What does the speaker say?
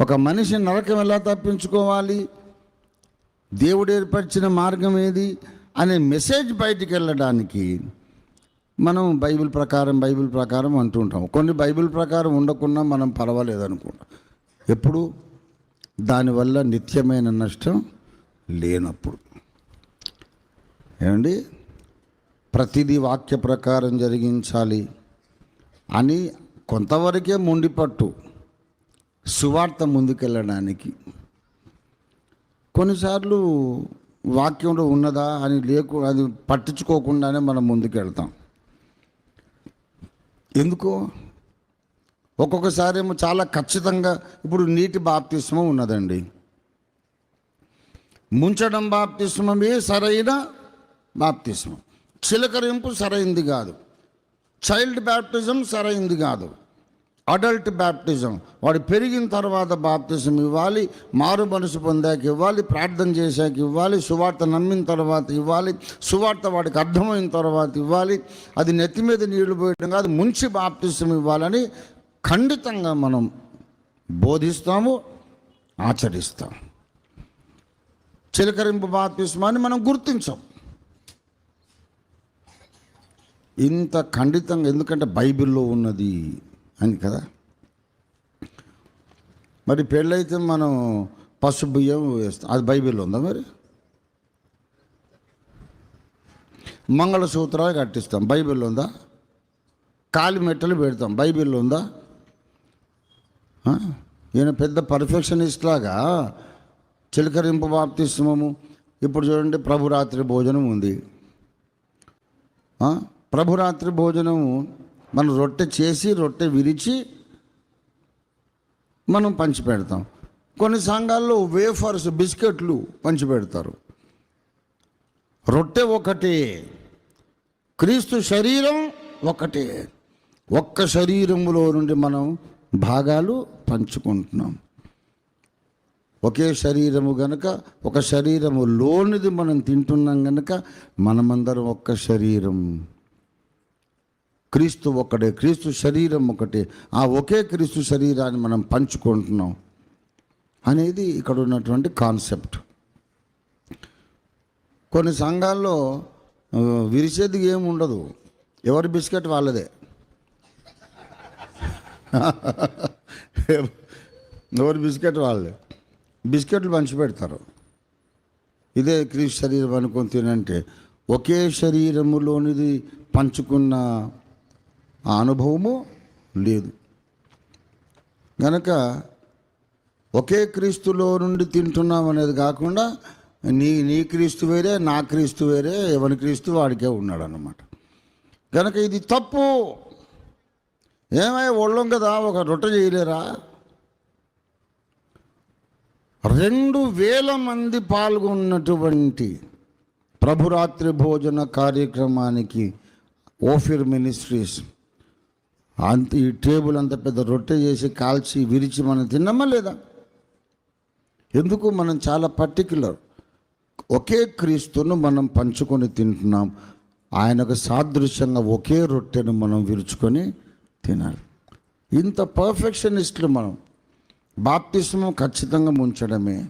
ఒక మనిషి నరకం ఎలా తప్పించుకోవాలి? దేవుడు ఏర్పరిచిన మార్గం ఏది? అనే మెసేజ్ బయటికి వెళ్ళడానికి మనం బైబిల్ ప్రకారం బైబిల్ ప్రకారం అంటుంటాం కొన్ని బైబిల్ ప్రకారం ఉండకుండా మనం పర్వాలేదు అనుకుంటాం. ఎప్పుడు? దానివల్ల నిత్యమైన నష్టం లేనప్పుడు. ఏమండి? ప్రతిదీ వాక్య ప్రకారం జరిగించాలి అని కొంతవరకే మొండిపట్టు. సువార్త ముందుకెళ్ళడానికి. కొన్నిసార్లు వాక్యంలో ఉన్నదా అని లేకు అది పట్టించుకోకుండానే మనం ముందుకెళ్తాం. ఎందుకో? ఒక్కొక్కసారి ఏమో చాలా ఖచ్చితంగా ఇప్పుడు నీటి బాప్తిస్మం ఉన్నదండి. ముంచడం బాప్తిస్మమే సరైన బాప్తిస్మం. చిలకరింపు సరైంది కాదు. చైల్డ్ బ్యాప్టిజం సరైంది కాదు. అడల్ట్ బ్యాప్టిజం వాడు పెరిగిన తర్వాత బాప్తిజం ఇవ్వాలి మారు మనసు పొందాక ఇవ్వాలి ప్రార్థన చేశాక ఇవ్వాలి సువార్త నమ్మిన తర్వాత ఇవ్వాలి సువార్త వాడికి అర్థమైన తర్వాత ఇవ్వాలి. అది నెత్తి మీద నీళ్ళు పోయడం కాదు ముంచి బాప్తిజం ఇవ్వాలని ఖండితంగా మనం బోధిస్తాము ఆచరిస్తాం చిలకరింపు బాప్తిస్మాన్ని మనం గుర్తించాం. ఇంత ఖండితంగా ఎందుకంటే బైబిల్లో ఉన్నది అని కదా? మరి పెళ్ళైతే మనం పసుపు బియ్యం వేస్తాం. అది బైబిల్ ఉందా మరి? మంగళసూత్రాలు కట్టిస్తాం. బైబిల్ ఉందా? కాలి మెట్టలు పెడతాం. బైబిల్ ఉందా? ఈయన పెద్ద పర్ఫెక్షనిస్ట్ లాగా చిలకరింపు బాప్తిస్మము. ఇప్పుడు చూడండి ప్రభురాత్రి భోజనం ఉంది. ప్రభురాత్రి భోజనము మనం రొట్టె చేసి రొట్టె విరిచి మనం పంచిపెడతాం కొన్ని సంఘాల్లో వేఫర్స్ బిస్కెట్లు పంచిపెడతారు రొట్టె ఒకటే క్రీస్తు శరీరం ఒకటే. ఒక్క శరీరంలో నుండి మనం భాగాలు పంచుకుంటున్నాం. ఒకే శరీరము గనక ఒక శరీరము లోనిది మనం తింటున్నాం గనక మనమందరం ఒక్క శరీరం. క్రీస్తు ఒకటే క్రీస్తు శరీరం ఒకటే ఆ ఒకే క్రీస్తు శరీరాన్ని మనం పంచుకుంటున్నాం అనేది ఇక్కడ ఉన్నటువంటి కాన్సెప్ట్. కొన్ని సంఘాల్లో విరిసేది విరిచేది ఏమి ఉండదు. ఎవరి బిస్కెట్ వాళ్ళదే. ఎవరి బిస్కెట్ వాళ్ళే బిస్కెట్లు పంచి పెడతారు. ఇదే క్రీస్తు శరీరం అనుకొని తినంటే ఒకే శరీరములోనిది పంచుకున్న ఆ అనుభవము లేదు. గనక ఒకే క్రీస్తులో నుండి తింటున్నాం అనేది కాకుండా నీ నీ క్రీస్తు వేరే నా క్రీస్తు వేరే ఎవరి క్రీస్తు వాడికే ఉన్నాడు అన్నమాట గనక ఇది తప్పు. ఏమై ఒళ్ళం కదా ఒక రొట్టె చేయలేరా? రెండు వేల మంది పాల్గొన్నటువంటి ప్రభురాత్రి భోజన కార్యక్రమానికి ఓఫిర్ మినిస్ట్రీస్ అంత ఈ టేబుల్ అంత పెద్ద రొట్టె చేసి కాల్చి విరిచి మనం తిన్నామా లేదా? ఎందుకు మనం చాలా పర్టిక్యులర్? ఒకే క్రీస్తును మనం పంచుకొని తింటున్నాం. ఆయనకు సాదృశ్యంగా ఒకే రొట్టెను మనం విరుచుకొని తినాలి. ఇంత పర్ఫెక్షనిస్టులు మనం. బాప్తిస్మం ఖచ్చితంగా ముంచడమే.